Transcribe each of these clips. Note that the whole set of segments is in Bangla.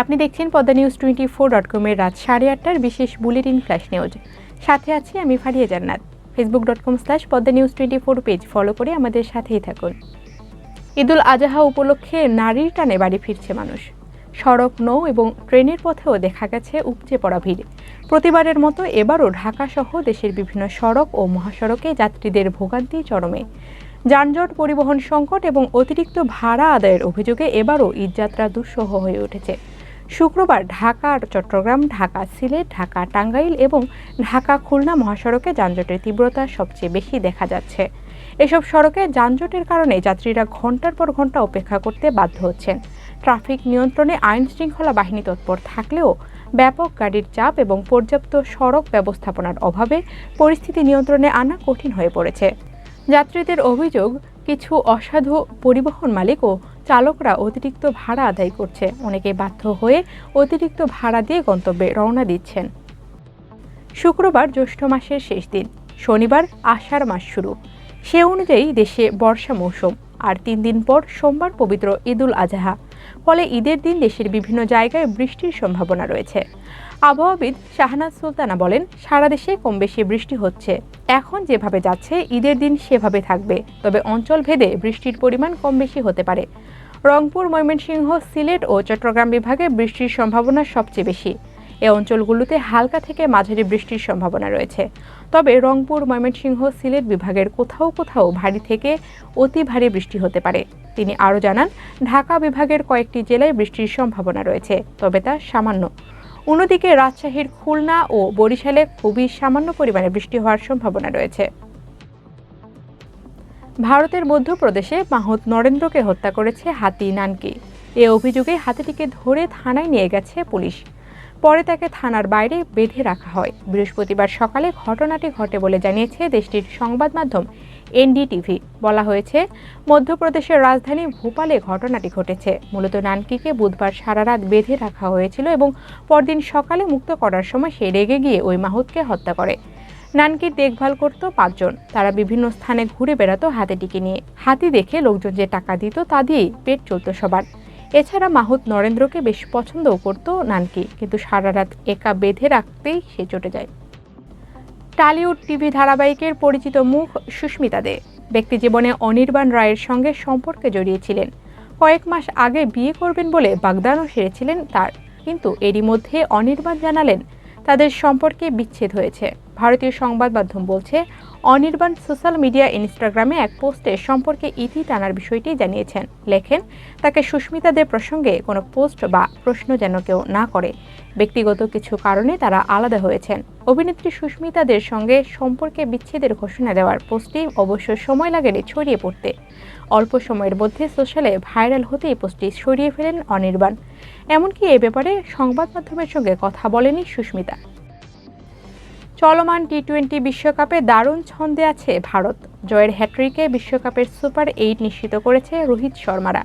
আপনি দেখছেন Padma news twenty four dot কমের রাত সাড়ে আটটার বিশেষ বুলেটিন ফ্ল্যাশ নিউজ। সাথে আছি আমি Faria Jannat. Facebook dot com slash Padma news twenty four page follow করে আমাদের সাথেই থাকুন। ঈদুল আজহা উপলক্ষে নারীর টানে বাড়ি ফিরছে মানুষ। সড়ক, নৌ এবং ট্রেনের পথেও দেখা গেছে উপচে পড়া ভিড়। প্রতিবারের মতো এবারও ঢাকা সহ দেশের বিভিন্ন সড়ক ও মহাসড়কে যাত্রীদের ভোগান্তি চরমে। যানজট, পরিবহন সংকট এবং অতিরিক্ত ভাড়া আদায়ের অভিযোগে এবারও ঈদযাত্রা দুঃসহ হয়ে উঠেছে। শুক্রবার ঢাকা, চট্টগ্রাম, ঢাকা সিলেট, ঢাকা টাঙ্গাইল এবং ঢাকা খুলনা মহাসড়কে যানজটের তীব্রতা সবচেয়ে বেশি দেখা যাচ্ছে। এসব সড়কে যানজটের কারণে যাত্রীরা ঘণ্টার পর ঘণ্টা অপেক্ষা করতে বাধ্য হচ্ছেন। ট্রাফিক নিয়ন্ত্রণে আইন শৃঙ্খলা বাহিনী তৎপর থাকলেও ব্যাপক গাড়ির চাপ এবং পর্যাপ্ত সড়ক ব্যবস্থাপনার অভাবে পরিস্থিতি নিয়ন্ত্রণে আনা কঠিন হয়ে পড়েছে। যাত্রীদের অভিযোগ, কিছু অসাধু পরিবহন মালিক ও চালকরা অতিরিক্ত ভাড়া আদায় করছে। অনেকে বাধ্য হয়ে অতিরিক্ত ভাড়া দিয়ে গন্তব্যে রওনা দিচ্ছেন। শুক্রবার জ্যৈষ্ঠ মাসের শেষ দিন। শনিবার আষাঢ় মাস শুরু। সে অনুযায়ী দেশে বর্ষা মৌসুম। আর তিন দিন পর সোমবার পবিত্র ঈদুল আজহা। ফলে ঈদের দিন দেশের বিভিন্ন জায়গায় বৃষ্টির সম্ভাবনা রয়েছে। আবহাওয়াবিদ শাহনাজ সুলতানা বলেন, সারা দেশে কম বেশি বৃষ্টি হচ্ছে। এখন যেভাবে যাচ্ছে, ঈদের দিন সেভাবে থাকবে। তবে অঞ্চল ভেদে বৃষ্টির পরিমাণ কম বেশি হতে পারে। রংপুর, ময়মনসিংহ, সিলেট ও চট্টগ্রাম বিভাগে বৃষ্টির সম্ভাবনা সবচেয়ে বেশি। এ অঞ্চলগুলোতে হালকা থেকে মাঝারি বৃষ্টির সম্ভাবনা রয়েছে। তবে রংপুর, ময়মনসিংহ, সিলেট বিভাগের কোথাও কোথাও ভারী থেকে অতি ভারী বৃষ্টি হতে পারে। তিনি আরও জানান, ঢাকা বিভাগের কয়েকটি জেলায় বৃষ্টির সম্ভাবনা রয়েছে, তবে তা সামান্য। অন্যদিকে রাজশাহীর খুলনা ও বরিশালে খুবই সামান্য পরিমাণে বৃষ্টি হওয়ার সম্ভাবনা রয়েছে। ভারতের মধ্যপ্রদেশে মাহুত নরেন্দ্রকে হত্যা করেছে হাতি নানকি। এ অভিযোগে হাতিটিকে ধরে থানায় নিয়ে গেছে পুলিশ। পরে তাকে থানার বাইরে বেঁধে রাখা হয়। বৃহস্পতিবার সকালে ঘটনাটি ঘটে বলে জানিয়েছে দেশটির সংবাদ মাধ্যম এনডিটিভি। বলা হয়েছে, মধ্যপ্রদেশের রাজধানী ভোপালে ঘটনাটি ঘটেছে। মূলত নানকিকে বুধবার সারা রাত বেঁধে রাখা হয়েছিল এবং পরদিন সকালে মুক্ত করার সময় সে রেগে গিয়ে ওই মাহুতকে হত্যা করে। নানকির দেখভাল করত পাঁচজন। তারা বিভিন্ন স্থানে ঘুরে বেড়াতো হাতিটিকে নিয়ে। হাতি দেখে লোকজন যে টাকা দিত তা দিয়েই পেট চলত সবার। এছাড়া মাহুত নরেন্দ্রকে বেশ পছন্দও করত নানকি, কিন্তু সারা রাত একা বেঁধে রাখতেই সে চটে যায়। টালিউড টিভি ধারাবাহিকের পরিচিত মুখ সুস্মিতা দে, ব্যক্তি জীবনে অনির্বাণ রায়ের সঙ্গে সম্পর্কে জড়িয়েছিলেন। কয়েক মাস আগে বিয়ে করবেন বলে বাগদানও সেরেছিলেন তার, কিন্তু এরই মধ্যে অনির্বাণ জানালেন, তাদের সম্পর্কে বিচ্ছেদ হয়েছে। ভারতীয় সংবাদ মাধ্যম বলছে, অনির্বাণ সোশ্যাল মিডিয়া ইনস্টাগ্রামে এক পোস্টে সম্পর্কে ইতি টানার বিষয়টি জানিয়েছেন। লেখেন, তাকে সুস্মিতাদের প্রসঙ্গে কোনো পোস্ট বা প্রশ্ন যেন কেউ না করে। ব্যক্তিগত কিছু কারণে তারা আলাদা হয়েছেন। অভিনেত্রী সুস্মিতাদের সঙ্গে সম্পর্কে বিচ্ছেদের ঘোষণা দেওয়ার পোস্টটি অবশ্য সময় লাগেনি ছড়িয়ে পড়তে। অল্প সময়ের মধ্যে সোশ্যালে ভাইরাল হতেই পোস্টটি সরিয়ে ফেলেন অনির্বাণ। এমনকি এ ব্যাপারে সংবাদ মাধ্যমের সঙ্গে কথা বলেনি সুস্মিতা। চলমান টি টোয়েন্টি বিশ্বকাপে দারুণ ছন্দে আছে ভারত। জয়ের হ্যাট্রিকে বিশ্বকাপের সুপার এইট নিশ্চিত করেছে রোহিত শর্মারা।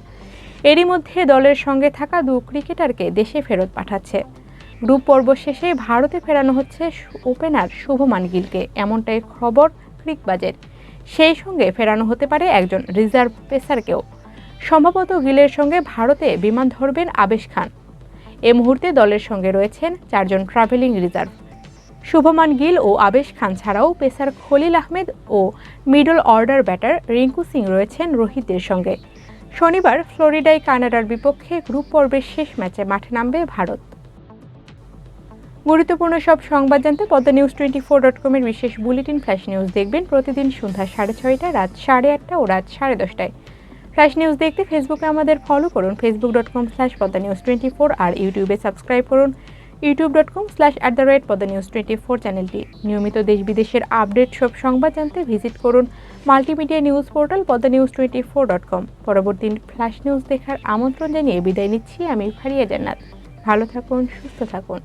এরই মধ্যে দলের সঙ্গে থাকা দু ক্রিকেটারকে দেশে ফেরত পাঠাচ্ছে। গ্রুপ পর্ব শেষে ভারতে ফেরানো হচ্ছে ওপেনার শুভমান গিলকে। এমনটাই খবর ক্রিকবাজের। সেই সঙ্গে ফেরানো হতে পারে একজন রিজার্ভ পেসারকেও। সম্ভবত গিলের সঙ্গে ভারতে বিমান ধরবেন আবেশ খান। এ মুহূর্তে দলের সঙ্গে রয়েছেন চারজন ট্রাভেলিং রিজার্ভ শুভমান গিল ও আবেশ খান ছাড়াও পেসার খলিল আহমেদ ও middle order batter Rinku Singh রয়েছেন রোহিতদের সঙ্গে। শনিবার ফ্লোরিডায় কানাডার বিপক্ষে গ্রুপ পর্বের শেষ ম্যাচে মাঠে নামবে ভারত। গুরুত্বপূর্ণ সব সংবাদ জানতে Padma news twenty four dot কমের বিশেষ বুলেটিন ফ্ল্যাশ নিউজ দেখবেন প্রতিদিন সন্ধ্যা সাড়ে ছয়টা, রাত সাড়ে আটটা ও রাত সাড়ে দশটায়। ফ্ল্যাশ নিউজ দেখতে ফেসবুকে আমাদের ফলো করুন, Facebook dot com slash Padma news twenty four আর ইউটিউবে সাবস্ক্রাইব করুন। YouTube dot com slash at the rate Padma news twenty four চ্যানেলটি নিয়মিত দেশ বিদেশের আপডেট, সব সংবাদ জানতে ভিজিট করুন multimedia news portal Padma news twenty four dot com পরবর্তী ফ্ল্যাশ নিউজ দেখার আমন্ত্রণ জানিয়ে বিদায় নিচ্ছি আমি ফারিয়া জান্নাত। ভালো থাকুন, সুস্থ থাকুন।